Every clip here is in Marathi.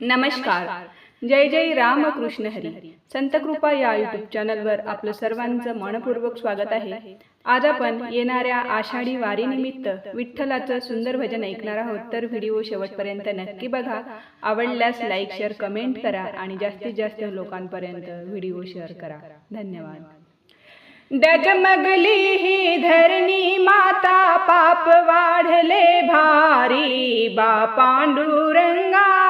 नमस्कार. जय जय रामकृष्ण हरी. संत कृपा या युट्यूब चॅनलवर आपलं सर्वांचं मनपूर्वक स्वागत आहे. आज आपण येणाऱ्या आषाढी वारीनिमित्त विठ्ठलाचं सुंदर भजन ऐकणार आहोत तर व्हिडिओ शेवटपर्यंत नक्की बघा. आवडल्यास लाईक शेअर कमेंट करा आणि जास्तीत जास्त लोकांपर्यंत व्हिडिओ शेअर करा. धन्यवाद. डगमगली ही धरणी माता पाप वाढले भारी. बा पांडुरंगा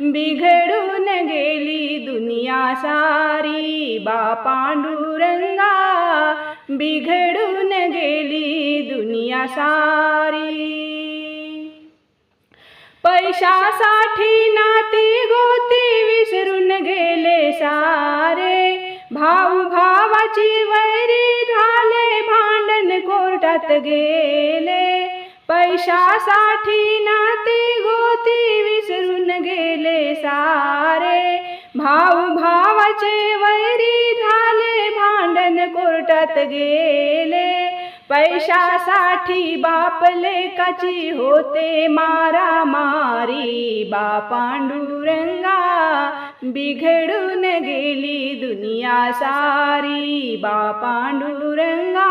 बिघडून गेली दुनिया सारी बा पांडुरंगा बिघडून गेली दुनिया सारी. पैशासाठी नाती गोती विसरून गेले सारे. भाऊ भावाची वैरी झाले भांडण कोर्टात गेले. पैशासाठी नाती गोती विसरून गेले सारे. भाव भावाचे वैरी झाले भांडण कोर्टात गेले. पैशासाठी बाप लेकाची होते मारा मारी बा पांडुरंगा बिघडून गेली दुनिया सारी. बा पांडुरंगा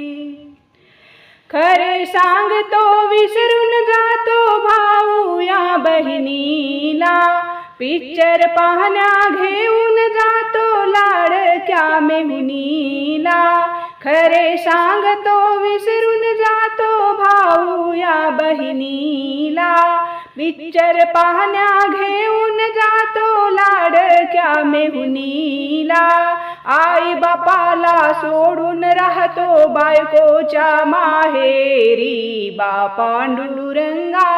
खरे सांगतो विसरून जातो भाऊ या बहिणीला. पिक्चर पाहण्या घेऊन जातो लाडक्या मेहुनीला. खरे सांगतो विसरून जातो भाऊ या बहिणीला. पिक्चर पाहण्या घेऊन जातो लाडक्या मेहुनीला. आई बापाला सोडून राहतो बायकोच्या माहेरी. बापांडुरंगा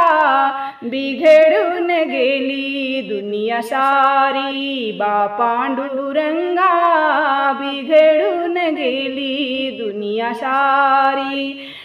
बिघडून गेली दुनिया सारी. बापांडुरंगा बिघडून गेली दुनिया सारी.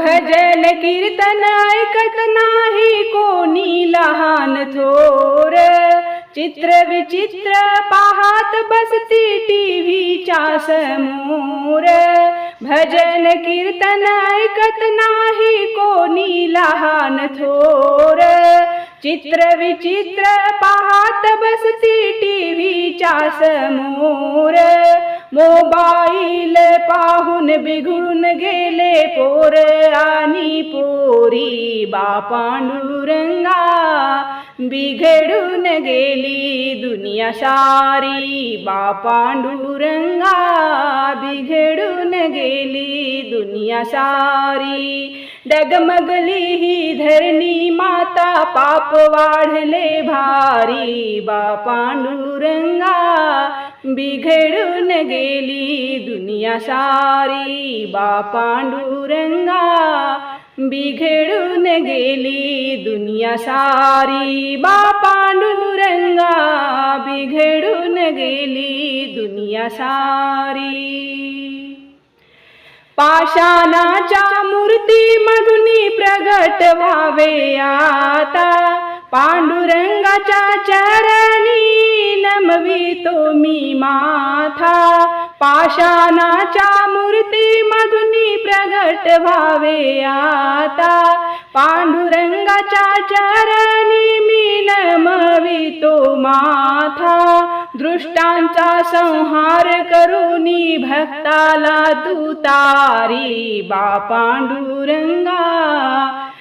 भजन कीर्तन ऐकत नाही कोणी लहान थोर. चित्र विचित्र पाहात बसती टीव्हीच्या समोर. भजन कीर्तन ऐकत नाही कोणी लहान थोर. चित्र विचित्र पाहात बसती टीव्हीच्या समोर. मोबाईल पाहून बिघडून गेले पोर आणि पोरी. बा पांडुरंगा बिघडून गेली दुनिया सारी बा पांडुरंगा बिघडून गेली दुनिया सारी डगमगली ही धरणी माता पाप वाढले भारी. बा पांडुरंगा बिघडून गेली दुनिया सारी बा पांडुरंगा बिघडून गेली दुनिया सारी बा पांडुरंगा बिघडून गेली दुनिया सारी. पाषाणाच्या मूर्तीमधून प्रगट व्हावे आता. पांडुरंगाच्या चरणी जन्मवितो मी माथा. पाषाणाच्या मूर्तीमधून प्रगट व्हावे आता. पांडुरंगाच्या चरणी मी नमवितो माथा. दृष्टांचा संहार करुनी भक्ताला तू तारी बा पांडुरंगा.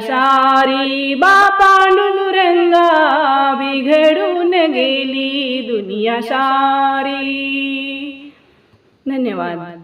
सारी बा पांडुरंगा बिघडून गेली दुनिया सारी. धन्यवाद.